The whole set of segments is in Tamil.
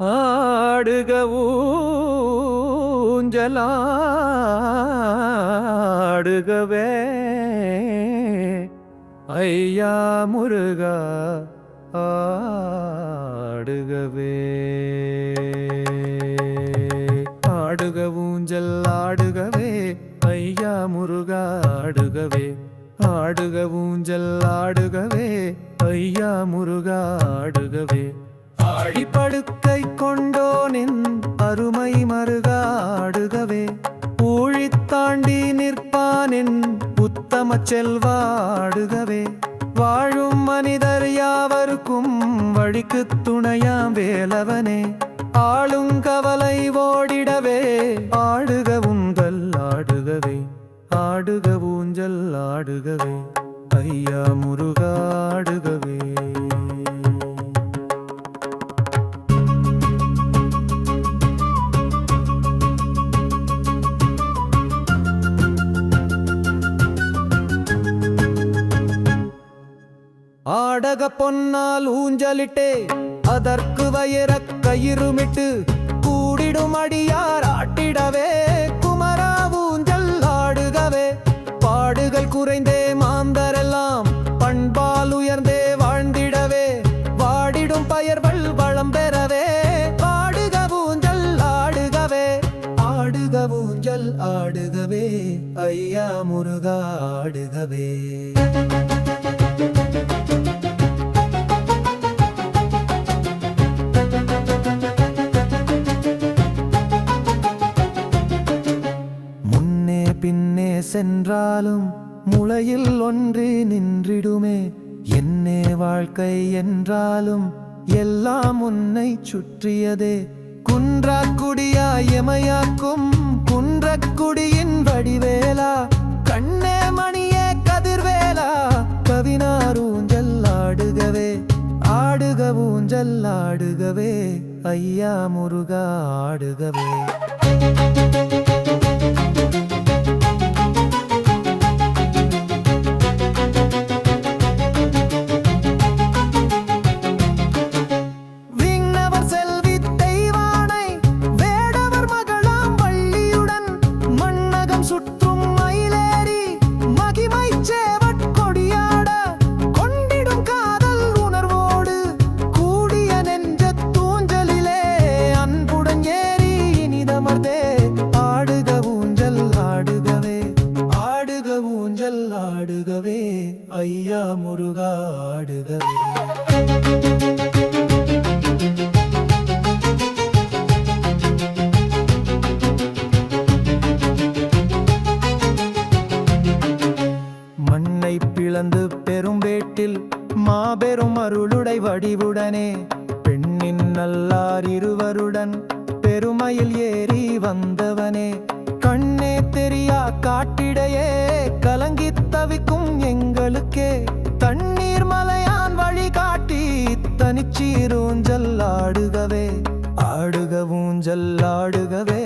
ஆடுக ஊஞ்சலாடுகவே ஐயா முருகா ஆடுகவே ஆடுக ஊஞ்சல் ஆடுகவே ஐயா முருகா ஆடுகவே ஆடுக ஊஞ்சல் ஆடுகவே ஐயா முருகா ஆடுகவே ஆடிப்படுக்கை கொண்டோனின் அருமை மருகாடுகவே ஊழித்தாண்டி நிற்பானின் உத்தம செல்வாடுகவே. வாழும் மனிதர் யாவருக்கும் வழிக்கு துணையாம் வேலவனே ஆளும் கவலை ஓடிடவே ஆடுக உங்கள் ஆடுகவே ஆடுக ஊஞ்சல் ஆடுகவே. ஐயா முருகா நாடக பொன்னால் ஊஞ்சலிட்டே அதற்கு வயிற கயிறுமிட்டு கூடிடும் அடியார் ஆட்டிடவே. குமரா ஊஞ்சல் ஆடுகவே. பாடுகள் குறைந்தே மாந்தரெல்லாம் பண்பால் உயர்ந்தே வாழ்ந்திடவே. வாடிடும் பயர்கள் வளம் பெறவே. ஆடுக ஊஞ்சல் ஆடுகவே. ஆடுக ஊஞ்சல் ஆடுகவே. ஐயா முருகா ஆடுகவே. பின்னே சென்றாலும் முளையில் ஒன்று நின்றிடுமே. என்னே வாழ்க்கை என்றாலும் எல்லாம் உன்னை சுற்றியதே. குன்றாக்குடியா எமையாக்கும் குன்றக்குடியின் வடிவேலா. கண்ணே மணியே கதிர்வேலா கவினார் ஊஞ்சல் ஆடுகவே. ஆடுக ஊஞ்சல் ஆடுகவே ஐயா முருகா ஆடுகவே. முருகா ஆடுகவே மண்ணை பிளந்து பெரும் வேட்டில் மாபெரும் அருளுடை வடிவுடனே பெண்ணின் நல்லார் இருவருடன் பெருமையில் ஏறி வந்தவனே. கண்ணே தெரியா காட்டிடையே கலங்கி தவிக்கும் எங்க எங்களுக்கே தண்ணீர் மலையான் வழி காட்டி தனிச்சீரூஞ்சல் ஆடுகவே ஆடுக ஊஞ்சல் ஆடுகவே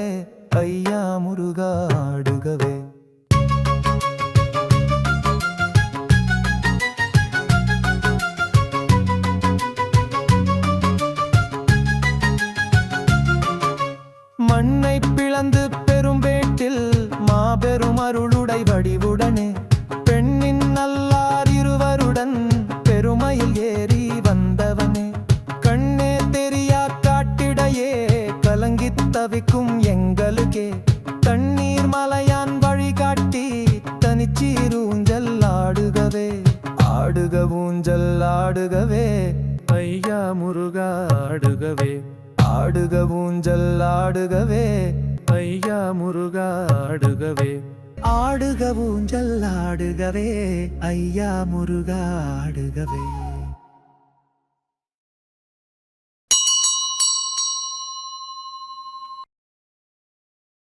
ஐயா முருகா ஆடுகவே. மண்ணை பிளந்து பெரும்பேட்டில் மாபெரும் அருளுடை வடிவு தவிக்கும் எங்களுக்கே. தண்ணீர் மலையான் வழிகாட்டி தனிச்சீரூஞ்சல் ஆடுகவே. ஆடுக ஊஞ்சல் ஆடுகவே. ஐயா முருகா ஆடுகவே. ஆடுக ஊஞ்சல் ஆடுகவே. ஐயா முருகா ஆடுகவே. ஆடுக ஊஞ்சல் ஆடுகவே. ஐயா முருகா ஆடுகவே.